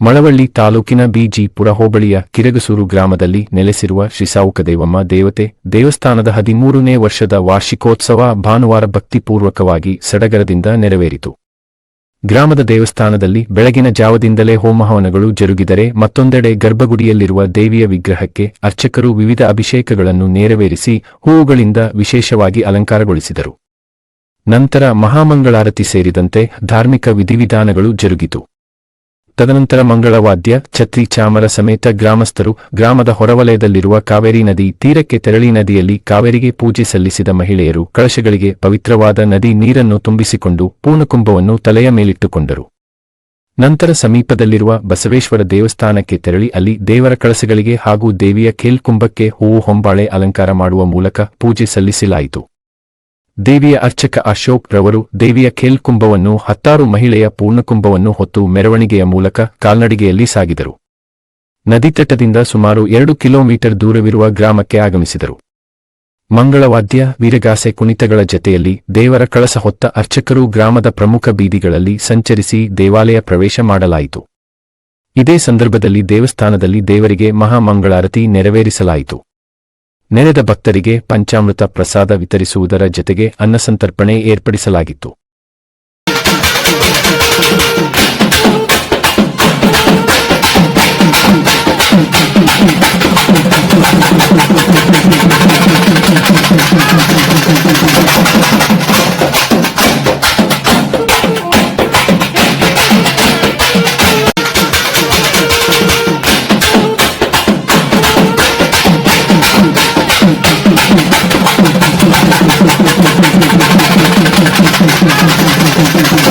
ಮಳವಳ್ಳಿ ತಾಲೂಕಿನ ಬಿಜಿಪುರ ಹೋಬಳಿಯ ಕಿರಗಸೂರು ಗ್ರಾಮದಲ್ಲಿ ನೆಲೆಸಿರುವ ಶ್ರೀಸಾವುಕದೇವಮ್ಮ ದೇವತೆ ದೇವಸ್ಥಾನದ ಹದಿಮೂರನೇ ವರ್ಷದ ವಾರ್ಷಿಕೋತ್ಸವ ಭಾನುವಾರ ಭಕ್ತಿಪೂರ್ವಕವಾಗಿ ಸಡಗರದಿಂದ ನೆರವೇರಿತು. ಗ್ರಾಮದ ದೇವಸ್ಥಾನದಲ್ಲಿ ಬೆಳಗಿನ ಜಾವದಿಂದಲೇ ಹೋಮಹವನಗಳು ಜರುಗಿದರೆ ಮತ್ತೊಂದೆಡೆ ಗರ್ಭಗುಡಿಯಲ್ಲಿರುವ ದೇವಿಯ ವಿಗ್ರಹಕ್ಕೆ ಅರ್ಚಕರು ವಿವಿಧ ಅಭಿಷೇಕಗಳನ್ನು ನೆರವೇರಿಸಿ ಹೂವುಗಳಿಂದ ವಿಶೇಷವಾಗಿ ಅಲಂಕಾರಗೊಳಿಸಿದರು. ನಂತರ ಮಹಾಮಂಗಳಾರತಿ ಸೇರಿದಂತೆ ಧಾರ್ಮಿಕ ವಿಧಿವಿಧಾನಗಳು ಜರುಗಿತು. ತದನಂತರ ಮಂಗಳವಾದ್ಯ, ಛತ್ರಿ ಚಾಮರ ಸಮೇತ ಗ್ರಾಮಸ್ಥರು ಗ್ರಾಮದ ಹೊರವಲಯದಲ್ಲಿರುವ ಕಾವೇರಿ ನದಿ ತೀರಕ್ಕೆ ತೆರಳಿ ನದಿಯಲ್ಲಿ ಕಾವೇರಿಗೆ ಪೂಜೆ ಸಲ್ಲಿಸಿದ ಮಹಿಳೆಯರು ಕಳಶಗಳಿಗೆ ಪವಿತ್ರವಾದ ನದಿ ನೀರನ್ನು ತುಂಬಿಸಿಕೊಂಡು ಪೂರ್ಣಕುಂಭವನ್ನು ತಲೆಯ ಮೇಲಿಟ್ಟುಕೊಂಡರು. ನಂತರ ಸಮೀಪದಲ್ಲಿರುವ ಬಸವೇಶ್ವರ ದೇವಸ್ಥಾನಕ್ಕೆ ತೆರಳಿ ಅಲ್ಲಿ ದೇವರ ಕಳಸಗಳಿಗೆ ಹಾಗೂ ದೇವಿಯ ಖೇಲ್ಕುಂಭಕ್ಕೆ ಹೂವು ಹೊಂಬಾಳೆ ಅಲಂಕಾರ ಮಾಡುವ ಮೂಲಕ ಪೂಜೆ ಸಲ್ಲಿಸಲಾಯಿತು. ದೇವಿಯ ಅರ್ಚಕ ಅಶೋಕ್ ರವರು ದೇವಿಯ ಕೇಲ್ಕುಂಭವನ್ನು ಹತ್ತಾರು ಮಹಿಳೆಯ ಪೂರ್ಣಕುಂಭವನ್ನು ಹೊತ್ತು ಮೆರವಣಿಗೆಯ ಮೂಲಕ ಕಾಲ್ನಡಿಗೆಯಲ್ಲಿ ಸಾಗಿದರು. ನದಿತಟದಿಂದ ಸುಮಾರು ಎರಡು ಕಿಲೋಮೀಟರ್ ದೂರವಿರುವ ಗ್ರಾಮಕ್ಕೆ ಆಗಮಿಸಿದರು. ಮಂಗಳವಾದ್ಯ, ವೀರಗಾಸೆ ಕುಣಿತಗಳ ಜತೆಯಲ್ಲಿ ದೇವರ ಕಳಸ ಹೊತ್ತ ಅರ್ಚಕರು ಗ್ರಾಮದ ಪ್ರಮುಖ ಬೀದಿಗಳಲ್ಲಿ ಸಂಚರಿಸಿ ದೇವಾಲಯ ಪ್ರವೇಶ ಮಾಡಲಾಯಿತು. ಇದೇ ಸಂದರ್ಭದಲ್ಲಿ ದೇವಸ್ಥಾನದಲ್ಲಿ ದೇವರಿಗೆ ಮಹಾಮಂಗಳಾರತಿ ನೆರವೇರಿಸಲಾಯಿತು. ನೆರೆದ ಭಕ್ತರಿಗೆ ಪಂಚಾಮೃತ ಪ್ರಸಾದ ವಿತರಿಸುವುದರ ಜತೆಗೆ ಅನ್ನಸಂತರ್ಪಣೆ ಏರ್ಪಡಿಸಲಾಗಿತ್ತು.